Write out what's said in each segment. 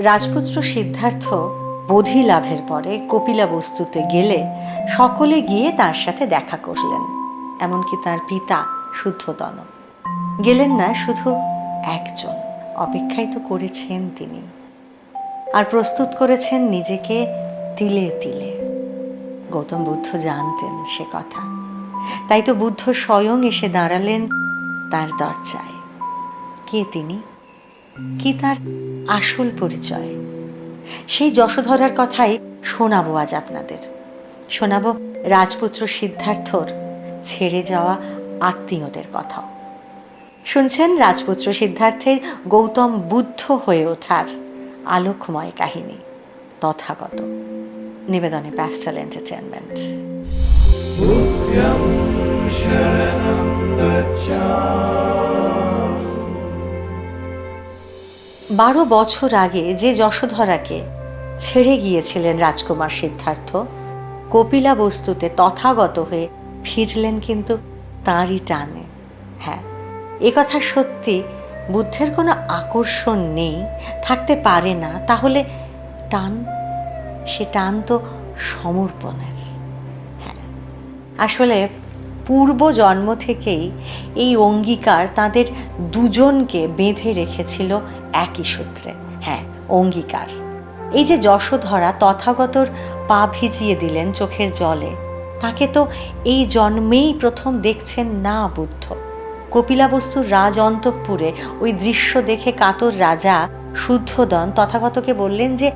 রাজপুত্র সিদ্ধার্থ বোধি লাভের পরে কপিলা বস্তুতে গেলে সকলে গিয়ে তার সাথে দেখা করলেন, এমনকি তার পিতা শুদ্ধতন। গেলেন না শুধু একজন অপেক্ষাই তো করেছেন তিনি। আর প্রস্তুত করেছেন নিজেকে তিলে তিলে। গৌতম বুদ্ধ জানতেন সে কথা। তাই তো বুদ্ধ স্বয়ং এসে দাঁড়ালেন তার দরজায়। কে তিনি? কি তার আসল পরিচয়? সেই যশোধরার কথাই শোনাবো আজ আপনাদের। শোনাবো রাজপুত্র সিদ্ধার্থর ছেড়ে যাওয়া আত্মীয়দের কথাও। শুনছেন রাজপুত্র সিদ্ধার্থের গৌতম বুদ্ধ হয়ে ওঠার আলোকময় কাহিনী, তথাগত। নিবেদনে প্যাস্টাল এন্টারটেনমেন্ট বারো বছর আগে যে যশোধরাকে ছেড়ে গিয়েছিলেন রাজকুমার সিদ্ধার্থ, কপিলা বস্তুতে তথাগত হয়ে ফিরলেন কিন্তু তাঁরই টানে। হ্যাঁ এ কথা সত্যি, বুদ্ধের কোনো আকর্ষণ নেই, থাকতে পারে না, তাহলে টান, সে টান তো সমর্পণের। হ্যাঁ আসলে পূর্ব জন্ম থেকেই এই অঙ্গীকার তাদের দুজনকে বেঁধে রেখেছিল একই সূত্রে হ্যাঁ অঙ্গীকার। এই যে যশোধরা তথাগতর পা ভিজিয়ে দিলেন চোখের জলে, তাকে তো এই জন্মেই প্রথম দেখছেন না বুদ্ধ। কপিলাবস্তুর রাজ অন্তঃপুরে ওই দৃশ্য দেখে কাতর রাজা শুদ্ধদন তথাগতকে বললেন যে,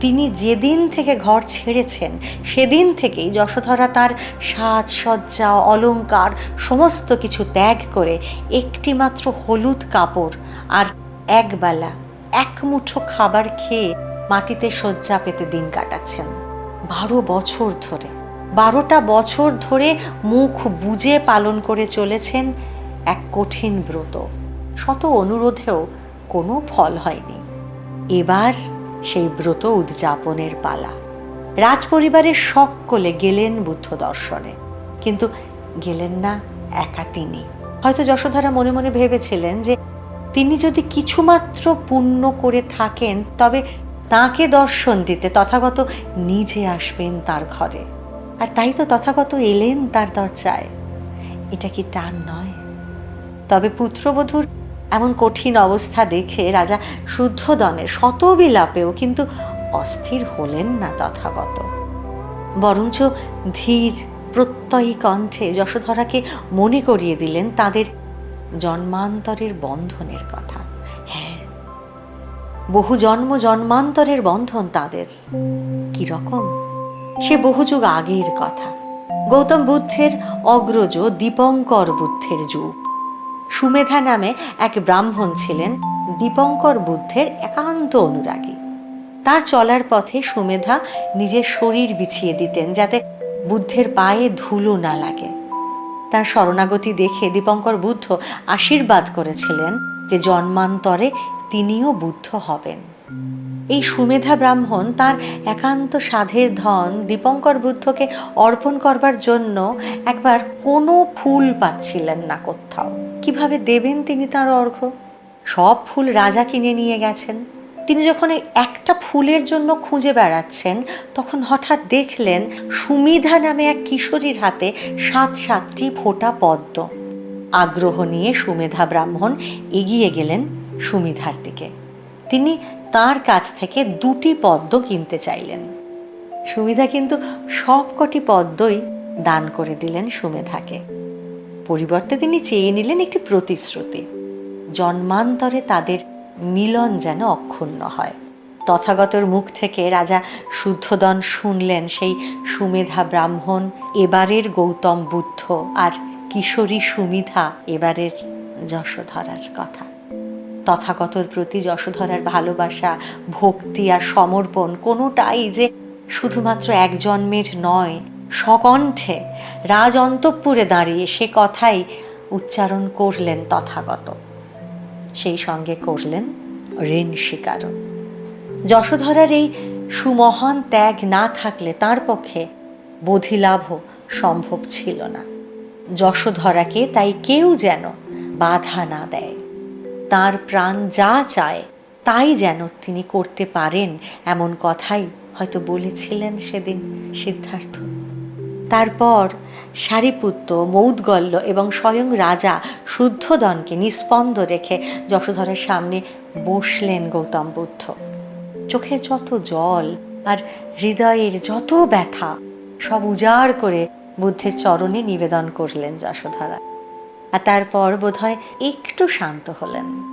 তিনি যেদিন থেকে ঘর ছেড়েছেন, সেদিন থেকেই যশোধরা তার সাজ, সজ্জা, অলংকার, সমস্ত কিছু ত্যাগ করে একটিমাত্র হলুদ কাপড় আর একবেলা এক মুঠো খাবার খেয়ে মাটিতে শয্যা পেতে দিন কাটাচ্ছেন। বারো বছর ধরে, বারোটা বছর ধরে মুখ বুজে পালন করে চলেছেন এক কঠিন ব্রত। শত অনুরোধেও কোনো ফল হয়নি। এবার সেই ব্রত উদযাপনের পালা। রাজপরিবারের সকলে গেলেন বুদ্ধ দর্শনে, কিন্তু গেলেন না একা তিনি। হয়তো যশোধরা মনে মনে ভেবেছিলেন যে তিনি যদি কিছুমাত্র পুণ্য করে থাকেন, তবে তাকে দর্শন দিতে তথাগত নিজে আসবেন তার ঘরে। আর তাই তো তথাগত এলেন তার দরজায়। এটা কি টান নয়? তবে পুত্রবধূর এমন কঠিন অবস্থা দেখে রাজা শুদ্ধদনের শত বিলাপেও কিন্তু অস্থির হলেন না তথাগত। বরঞ্চ ধীর প্রত্যয়ী কণ্ঠে যশোধরাকে মনে করিয়ে দিলেন তাদের জন্মান্তরের বন্ধনের কথা। হ্যাঁ বহু জন্ম জন্মান্তরের বন্ধন তাদের। কি রকম? সে বহু যুগ আগের কথা। গৌতম বুদ্ধের অগ্রজ দীপঙ্কর বুদ্ধের যুগ। সুমেধা নামে এক ব্রাহ্মণ ছিলেন, দীপঙ্কর বুদ্ধের একান্ত অনুরাগী। তার চলার পথে সুমেধা নিজের শরীর বিছিয়ে দিতেন যাতে বুদ্ধের পায়ে ধুলো না লাগে। তার শরণাগতি দেখে দীপঙ্কর বুদ্ধ আশীর্বাদ করেছিলেন যে জন্মান্তরে তিনিও বুদ্ধ হবেন। এই সুমেধা ব্রাহ্মণ তার একান্ত সাধের ধন দীপঙ্কর বুদ্ধকে অর্পণ করবার জন্য একবার কোনো ফুল পাচ্ছিলেন না কোথাও। কীভাবে দেবেন তিনি তার অর্ঘ্য? সব ফুল রাজা কিনে নিয়ে গেছেন। তিনি যখন একটা ফুলের জন্য খুঁজে বেড়াচ্ছেন, তখন হঠাৎ দেখলেন সুমিধা নামে এক কিশোরীর হাতে সাত সাতটি ফোটা পদ্ম। আগ্রহ নিয়ে সুমেধা ব্রাহ্মণ এগিয়ে গেলেন সুমিধার দিকে। তিনি তার কাছ থেকে দুটি পদ্ম কিনতে চাইলেন। সুমিধা কিন্তু সবকটি পদ্মই দান করে দিলেন সুমেধাকে। পরিবর্তে তিনি চেয়ে নিলেন একটি প্রতিশ্রুতি। জন্মান্তরে তাদের মিলন যেন অক্ষুণ্ণ হয়। তথাগতর মুখ থেকে রাজা শুদ্ধদন শুনলেন সেই সুমেধা ব্রাহ্মণ, এবারের গৌতম বুদ্ধ আর কিশোরী সুমিধা এবারের যশোধরার কথা। তথাগতর প্রতি যশোধরার ভালোবাসা, ভক্তি আর সমর্পণ কোনোটাই যে শুধুমাত্র এক জন্মের নয় সকণ্ঠে রাজ অন্তঃপুরে দাঁড়িয়ে সে কথাই উচ্চারণ করলেন তথাগত। সেই সঙ্গে করলেন ঋণ স্বীকারও। যশোধরার এই সুমহান ত্যাগ না থাকলে তার পক্ষে বোধিলাভও সম্ভব ছিল না। যশোধরাকে তাই কেউ যেন বাধা না দেয়। তার প্রাণ যা চায়, তাই যেন তিনি করতে পারেন এমন কথাই হয়তো বলেছিলেন সেদিন সিদ্ধার্থ। তারপর সারিপুত্র, মৌদগল্য এবং স্বয়ং রাজা শুদ্ধদনকে নিস্পন্দ রেখে যশোধরের সামনে বসলেন গৌতম বুদ্ধ। চোখের যত জল আর হৃদয়ের যত ব্যথা, সব উজাড় করে বুদ্ধের চরণে নিবেদন করলেন যশোধরা। আর তারপর বোধহয় একটু শান্ত হলেন।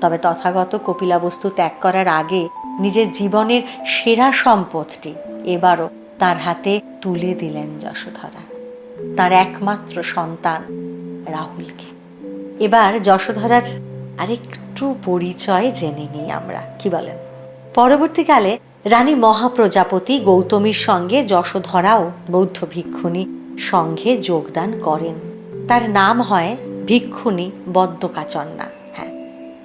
তবে তথাগত কপিলাবস্তু ত্যাগ করার আগে নিজের জীবনের সেরা সম্পদটি এবারও তার হাতে তুলে দিলেন যশোধরা। তার একমাত্র সন্তান রাহুলকে। এবার যশোধরার আরেকটু পরিচয় জেনে নিই আমরা। কি বলেন? পরবর্তীকালে রানী মহাপ্রজাপতি গৌতমীর সঙ্গে যশোধরাও বৌদ্ধ ভিক্ষুণী সঙ্ঘে যোগদান করেন। তার নাম হয় ভিক্ষুণী বদ্যকাচন্না। হ্যাঁ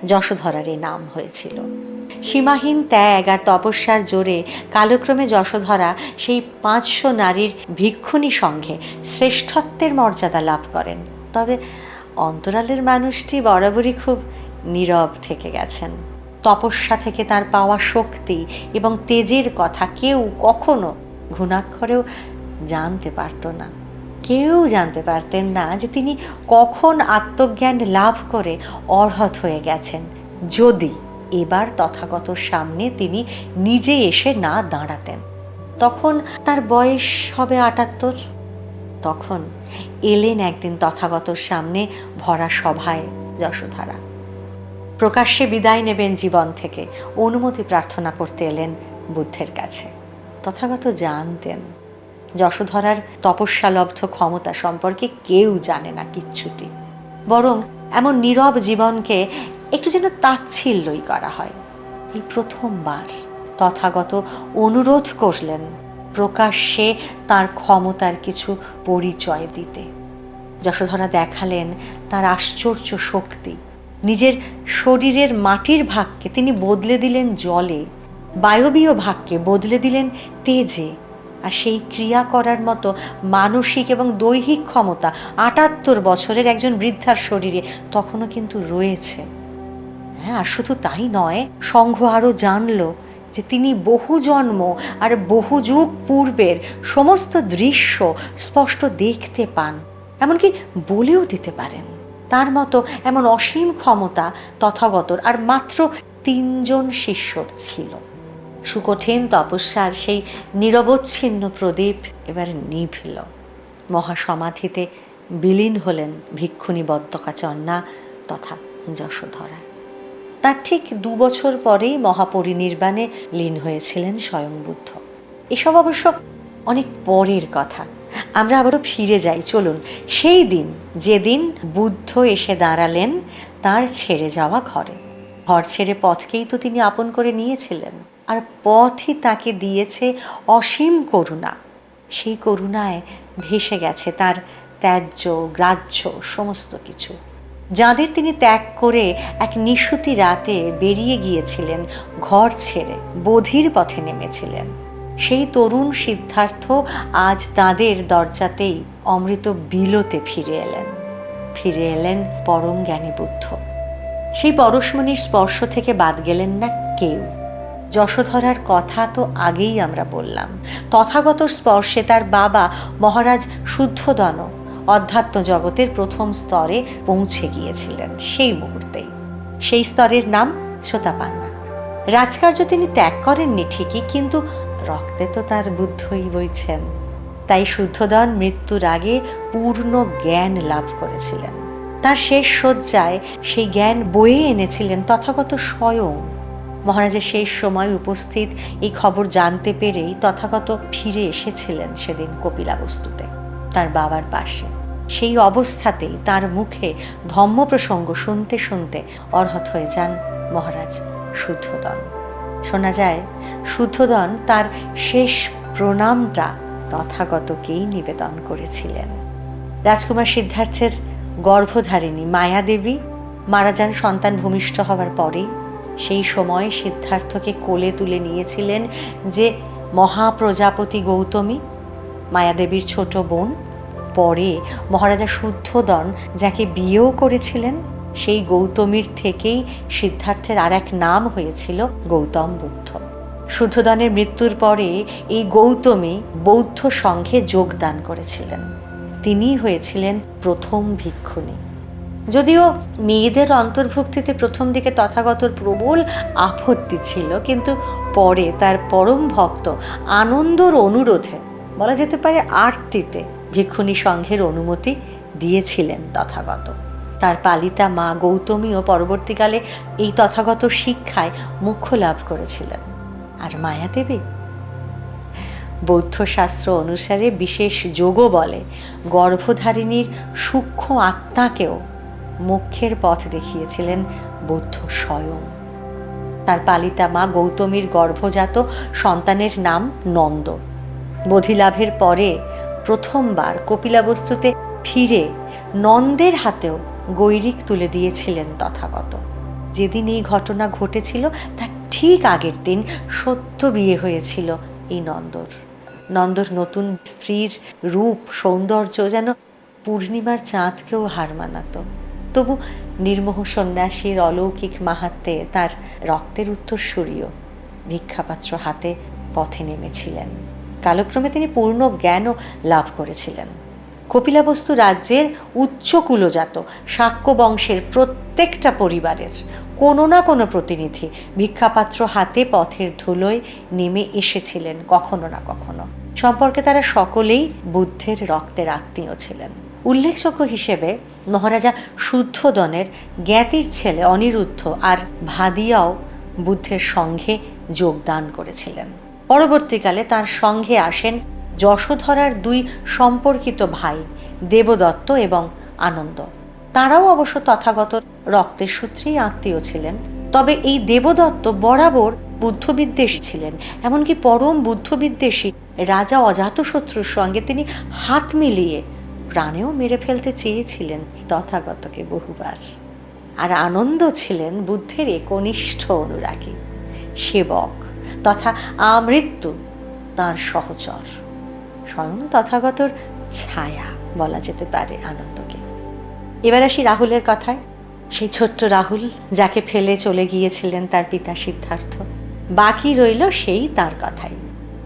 যশোধরার এই নাম হয়েছিল। সীমাহীন ত্যাগ আর তপস্যার জোরে কালক্রমে যশোধরা সেই পাঁচশো নারীর ভিক্ষুণী সঙ্গে শ্রেষ্ঠত্বের মর্যাদা লাভ করেন। তবে অন্তরালের মানুষটি বরাবরই খুব নীরব থেকে গেছেন। তপস্যা থেকে তার পাওয়া শক্তি এবং তেজের কথা কেউ কখনো ঘুণাক্ষরেও জানতে পারত না। কেউ জানতে পারতেন না যে তিনি কখন আত্মজ্ঞান লাভ করে অর্হত হয়ে গেছেন। যদি এবার তথাগত সামনে তিনি নিজে এসে না দাঁড়াতেন। তখন তার বয়স হবে আটাত্তর। তখন এলেন একদিন তথাগতর সামনে ভরা সভায় যশোধারা। প্রকাশ্যে বিদায় নেবেন জীবন থেকে। অনুমতি প্রার্থনা করতে এলেন বুদ্ধের কাছে। তথাগত জানতেন যশোধরার তপস্যালব্ধ ক্ষমতা সম্পর্কে কেউ জানে না কিচ্ছুটি। বরং এমন নীরব জীবনকে একটু যেন তাচ্ছিল্যই করা হয়। এই প্রথমবার তথাগত অনুরোধ করলেন প্রকাশ্যে তার ক্ষমতার কিছু পরিচয় দিতে। যশোধরা দেখালেন তার আশ্চর্য শক্তি। নিজের শরীরের মাটির ভাগকে তিনি বদলে দিলেন জলে, বায়বীয় ভাগকে বদলে দিলেন তেজে। আর সেই ক্রিয়া করার মতো মানসিক এবং দৈহিক ক্ষমতা আটাত্তর বছরের একজন বৃদ্ধার শরীরে তখনও কিন্তু রয়েছে। হ্যাঁ আর শুধু তাই নয়, সংঘ আরও জানল যে তিনি বহু জন্ম আর বহু যুগ পূর্বের সমস্ত দৃশ্য স্পষ্ট দেখতে পান, এমনকি বলেও দিতে পারেন। তার মতো এমন অসীম ক্ষমতা তথাগতর আর মাত্র তিনজন শিষ্যর ছিল। সুকঠিন তপস্যার সেই নিরবচ্ছিন্ন প্রদীপ এবার নিভল। মহাসমাধিতে বিলীন হলেন ভিক্ষুণী বদ্যকাচন্না তথা যশোধরা। তার ঠিক দু বছর পরেই মহাপরিনির্বাণে লীন হয়েছিলেন স্বয়ং বুদ্ধ এসব অবশ্য অনেক পরের কথা। আমরা আবারও ফিরে যাই, চলুন। সেই দিন, যেদিন বুদ্ধ এসে দাঁড়ালেন, তার ছেড়ে যাওয়া ঘরে। ঘর ছেড়ে পথকেই তো তিনি আপন করে নিয়েছিলেন। আর পথই তাকে দিয়েছে অসীম করুণা। সেই করুণায় ভেসে গেছে তার ত্যায্য গ্রাহ্য, সমস্ত কিছু। যাদের তিনি ত্যাগ করে এক নিশুতি রাতে বেরিয়ে গিয়েছিলেন, ঘর ছেড়ে বধির পথে নেমেছিলেন। সেই তরুণ সিদ্ধার্থ আজ তাদের দরজাতেই অমৃত বিলোতে ফিরে এলেন। ফিরে এলেন পরম জ্ঞানী বুদ্ধ। সেই পরশমণির স্পর্শ থেকে বাদ গেলেন না কেউ। যশোধরার কথা তো আগেই আমরা বললাম। তথাগত স্পর্শে তার বাবা মহারাজ শুদ্ধদন অধ্যাত্ম জগতের প্রথম স্তরে পৌঁছে গিয়েছিলেন সেই মুহূর্তেই। সেই স্তরের নাম সোতাপান্না রাজকার্য তিনি ত্যাগ করেননি ঠিকই, কিন্তু রক্তে তো তার বুদ্ধই বইছেন। তাই শুদ্ধদন মৃত্যুর আগে পূর্ণ জ্ঞান লাভ করেছিলেন। তার শেষ শয্যায় সেই জ্ঞান বয়ে এনেছিলেন তথাগত স্বয়ং। মহারাজের শেষ সময় উপস্থিত এই খবর জানতে পেরেই তথাগত ফিরে এসেছিলেন সেদিন কপিলাবস্তুতে। তার বাবার পাশে। সেই অবস্থাতেই তার মুখে ধম্ম প্রসঙ্গ শুনতে শুনতে অর্হত হয়ে যান মহারাজ শুদ্ধদন। শোনা যায়, শুদ্ধদন তার শেষ প্রণামটা তথাগতকেই নিবেদন করেছিলেন। রাজকুমার সিদ্ধার্থের গর্ভধারিণী মায়াদেবী মারা যান সন্তান ভূমিষ্ঠ হওয়ার পরেই। সেই সময় সিদ্ধার্থকে কোলে তুলে নিয়েছিলেন যে মহাপ্রজাপতি গৌতমী মায়াদেবীর ছোট বোন, পরে মহারাজা শুদ্ধদন যাকে বিয়েও করেছিলেন, সেই গৌতমীর থেকেই সিদ্ধার্থের আর এক নাম হয়েছিল গৌতম বুদ্ধ। শুদ্ধদানের মৃত্যুর পরে এই গৌতমী বৌদ্ধ সংঘে যোগদান করেছিলেন। তিনিই হয়েছিলেন প্রথম ভিক্ষুণী। যদিও মেয়েদের অন্তর্ভুক্তিতে প্রথম দিকে তথাগতর প্রবল আপত্তি ছিল, কিন্তু পরে তার পরম ভক্ত আনন্দর অনুরোধে বলা যেতে পারে আরতিতে ভিক্ষুণী সংঘের অনুমতি দিয়েছিলেন তথাগত। তার পালিতা মা গৌতমীও পরবর্তীকালে এই তথাগত শিক্ষায় মুখ্য লাভ করেছিলেন। আর মায়াদেবী বৌদ্ধ শাস্ত্র অনুসারে বিশেষ যোগও বলে, গর্ভধারিণীর সূক্ষ্ম আত্মাকেও মুখ্যের পথ দেখিয়েছিলেন বৌদ্ধ স্বয়ং। তার পালিতা মা গৌতমীর গর্ভজাত সন্তানের নাম নন্দ। বোধিলাভের পরে প্রথমবার কপিলাবস্তুতে ফিরে নন্দের হাতেও গৈরিক তুলে দিয়েছিলেন তথাগত। যেদিন এই ঘটনা ঘটেছিল, তার ঠিক আগের দিন সত্য বিয়ে হয়েছিল এই নন্দর। নন্দর নতুন স্ত্রীর রূপ, সৌন্দর্য যেন পূর্ণিমার চাঁদকেও হার মানাতো। তবু নির্মোহ সন্ন্যাসীর অলৌকিক মাহাত্মে তার রক্তের উত্তরসূরিও ভিক্ষাপাত্র হাতে পথে নেমেছিলেন। কালক্রমে তিনি পূর্ণ জ্ঞানও লাভ করেছিলেন। কপিলাবস্তু রাজ্যের উচ্চ কুলজাত শাক্য বংশের প্রত্যেকটা পরিবারের কোনো না কোনো প্রতিনিধি ভিক্ষাপাত্র হাতে পথের ধুলোয় নেমে এসেছিলেন কখনো না কখনো। সম্পর্কে তারা সকলেই বুদ্ধের রক্তের আত্মীয় ছিলেন। উল্লেখযোগ্য হিসেবে মহারাজা শুদ্ধদনের জ্ঞাতির ছেলে অনিরুদ্ধ আর ভাদিয়াও বুদ্ধের সঙ্গে যোগদান করেছিলেন। পরবর্তীকালে তার সঙ্গে আসেন যশোধরার দুই সম্পর্কিত ভাই, দেবদত্ত এবং আনন্দ। তাঁরাও অবশ্য তথাগত রক্তের সূত্রেই আত্মীয় ছিলেন। তবে এই দেবদত্ত বরাবর বুদ্ধবিদ্বেষী ছিলেন, এমনকি পরম বুদ্ধবিদ্বেষী রাজা অজাতশত্রুর সঙ্গে তিনি হাত মিলিয়ে প্রাণেও মেরে ফেলতে চেয়েছিলেন তথাগতকে বহুবার। আর আনন্দ ছিলেন বুদ্ধের একনিষ্ঠ অনুরাগী, সেবক। তথা আমৃত্যু তার সহচর। স্বয়ং তথাগতর ছায়া বলা যেতে পারে আনন্দকে। এবার আসি রাহুলের কথায়। সেই ছোট্ট রাহুল যাকে ফেলে চলে গিয়েছিলেন তার পিতা সিদ্ধার্থ, বাকি রইল সেই তার কথাই।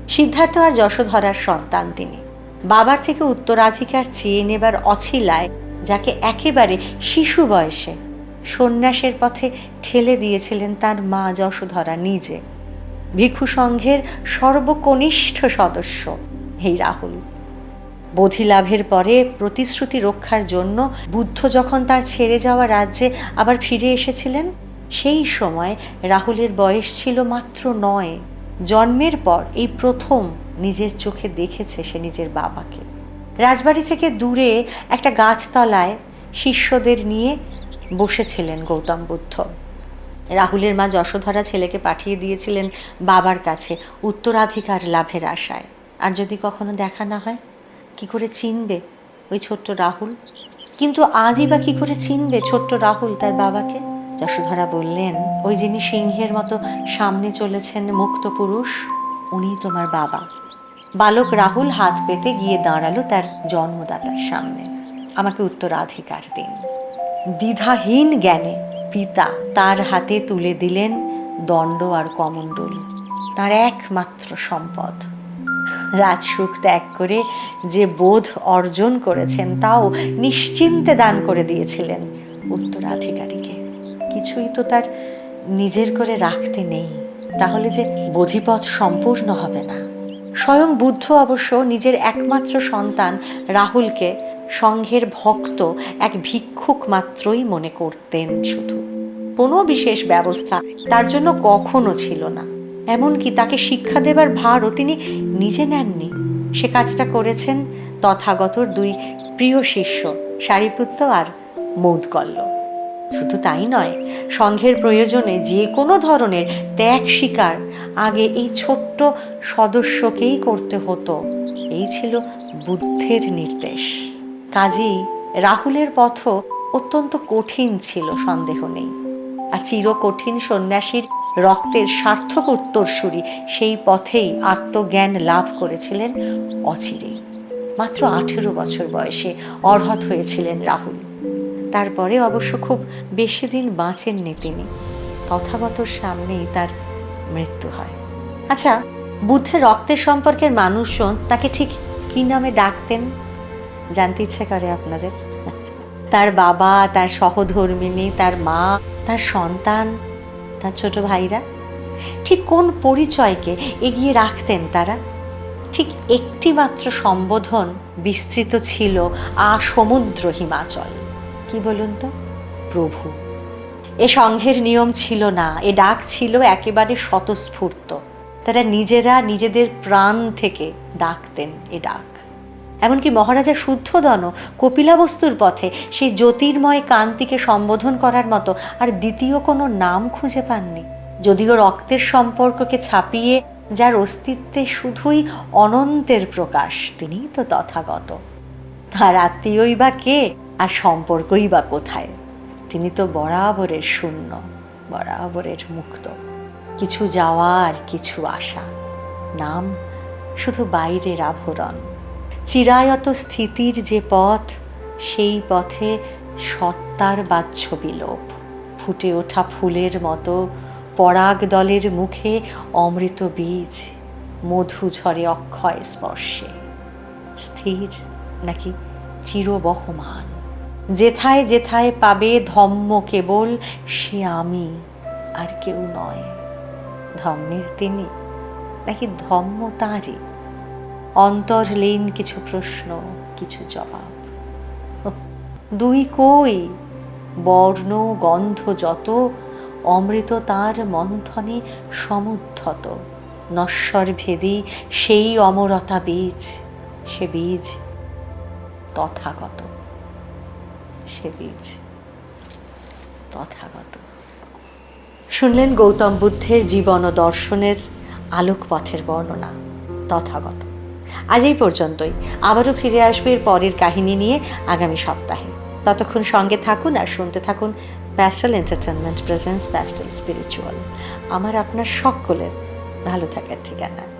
সিদ্ধার্থ আর যশোধরার সন্তান তিনি। বাবার থেকে উত্তরাধিকার চেয়ে নেবার অছিলায় যাকে একেবারে শিশু বয়সে সন্ন্যাসের পথে ঠেলে দিয়েছিলেন তার মা যশোধরা নিজে। ভিক্ষু সংঘের সর্বকনিষ্ঠ সদস্য এই রাহুল। বোধি লাভের পরে প্রতিশ্রুতি রক্ষার জন্য বুদ্ধ যখন তার ছেড়ে যাওয়া রাজ্যে আবার ফিরে এসেছিলেন, সেই সময় রাহুলের বয়স ছিল মাত্র নয়। জন্মের পর এই প্রথম নিজের চোখে দেখেছে সে নিজের বাবাকে। রাজবাড়ি থেকে দূরে একটা গাছতলায় শিষ্যদের নিয়ে বসেছিলেন গৌতম বুদ্ধ। রাহুলের মা যশোধরা ছেলেকে পাঠিয়ে দিয়েছিলেন বাবার কাছে উত্তরাধিকার লাভের আশায়। আর যদি কখনো দেখা না হয়, কি করে চিনবে ওই ছোট্ট রাহুল? কিন্তু আজই বা কি করে চিনবে ছোট্ট রাহুল তার বাবাকে? যশোধরা বললেন, ওই যিনি সিংহের মতো সামনে চলেছেন মুক্ত পুরুষ উনি তোমার বাবা। বালক রাহুল হাত পেতে গিয়ে দাঁড়াল তার জন্মদাতার সামনে। আমাকে উত্তরাধিকার দিন। দ্বিধাহীন জ্ঞানে পিতা তার হাতে তুলে দিলেন দণ্ড আর কমণ্ডল, তার একমাত্র সম্পদ। রাজসুখ ত্যাগ করে যে বোধ অর্জন করেছেন, তাও নিশ্চিন্তে দান করে দিয়েছিলেন উত্তরাধিকারীকে। কিছুই তো তার নিজের করে রাখতে নেই, তাহলে যে বোধিপথ সম্পূর্ণ হবে না। স্বয়ং বুদ্ধ অবশ্য নিজের একমাত্র সন্তান রাহুলকে সংঘের ভক্ত এক ভিক্ষুক মাত্রই মনে করতেন শুধু। কোনো বিশেষ ব্যবস্থা তার জন্য কখনো ছিল না। এমনকি তাকে শিক্ষা দেবার ভারও তিনি নিজে নেননি। সে কাজটা করেছেন তথাগতর দুই প্রিয় শিষ্য সারিপুত্র আর মৌদকল্ল। শুধু তাই নয় সংঘের প্রয়োজনে যে কোনো ধরনের ত্যাগ স্বীকার আগে এই ছোট্ট সদস্যকেই করতে হতো। এই ছিল বুদ্ধের নির্দেশ। কাজেই রাহুলের পথও অত্যন্ত কঠিন ছিল, সন্দেহ নেই। আর চিরকঠিন সন্ন্যাসীর রক্তের সার্থক উত্তরসূরি সেই পথেই আত্মজ্ঞান লাভ করেছিলেন অচিরেই। মাত্র আঠেরো বছর বয়সে অর্হত হয়েছিলেন রাহুল। তারপরে অবশ্য খুব বেশি দিন বাঁচেননি তিনি। তথাগতর সামনেই তার মৃত্যু হয়। আচ্ছা বুদ্ধের রক্তের সম্পর্কের মানুষজন তাকে ঠিক কি নামে ডাকতেন জানতে ইচ্ছে করে আপনাদের? তার বাবা, তার সহধর্মিনী, তার মা, তার সন্তান, তার ছোট ভাইরা? ঠিক কোন পরিচয়কে এগিয়ে রাখতেন তারা? ঠিক একটি মাত্র সম্বোধন বিস্তৃত ছিল আ সমুদ্র হিমাচল। কি বলুন তো? প্রভু। এ সংঘের নিয়ম ছিল না, এ ডাক ছিল একেবারে স্বতঃস্ফূর্ত। তারা নিজেরা নিজেদের প্রাণ থেকে ডাকতেন এ ডাক। এমনকি মহারাজা শুদ্ধদন কপিলাবস্তুর পথে সেই জ্যোতির্ময় কান্তিকে সম্বোধন করার মতো আর দ্বিতীয় কোনো নাম খুঁজে পাননি। যদিও রক্তের সম্পর্ককে ছাপিয়ে যার অস্তিত্বে শুধুই অনন্তের প্রকাশ, তিনিই তো তথাগত। তার আত্মীয়ই বা কে আর সম্পর্কই বা কোথায়? তিনি তো বরাবরের শূন্য, বরাবরের মুক্ত। কিছু যাওয়ার কিছু আশা। নাম শুধু বাইরের আভরণ। চিরায়ত স্থিতির যে পথ, সেই পথে সত্তার বাহ্য বিলোপ ফুটে ওঠা ফুলের মতো পরাগ দলের মুখে অমৃত বীজ, মধু ঝরে অক্ষয় স্পর্শে। স্থির নাকি চিরবহমান? যেথায় যেথায় পাবে ধম্ম কেবল সে আমি, আর কেউ নয়। ধম্মের তিনি, নাকি ধম্ম তাঁরই? অন্তর্লীন কিছু প্রশ্ন, কিছু জবাব। দুই কই? বর্ণ, গন্ধ যত, অমৃত তার মন্থনে সমুদ্ধত। নশ্বর ভেদি সেই অমরতা বীজ, সে বীজ তথাগত। সে বীজ তথাগত। শুনলেন গৌতম বুদ্ধের জীবন ও দর্শনের আলোকপথের বর্ণনা, তথাগত। আজ এই পর্যন্তই। আবারও ফিরে আসবে এর পরের কাহিনী নিয়ে আগামী সপ্তাহে। ততক্ষণ সঙ্গে থাকুন আর শুনতে থাকুন pastel entertainment presence pastel spiritual আমার আপনার সকলের ভালো থাকার ঠিকানা।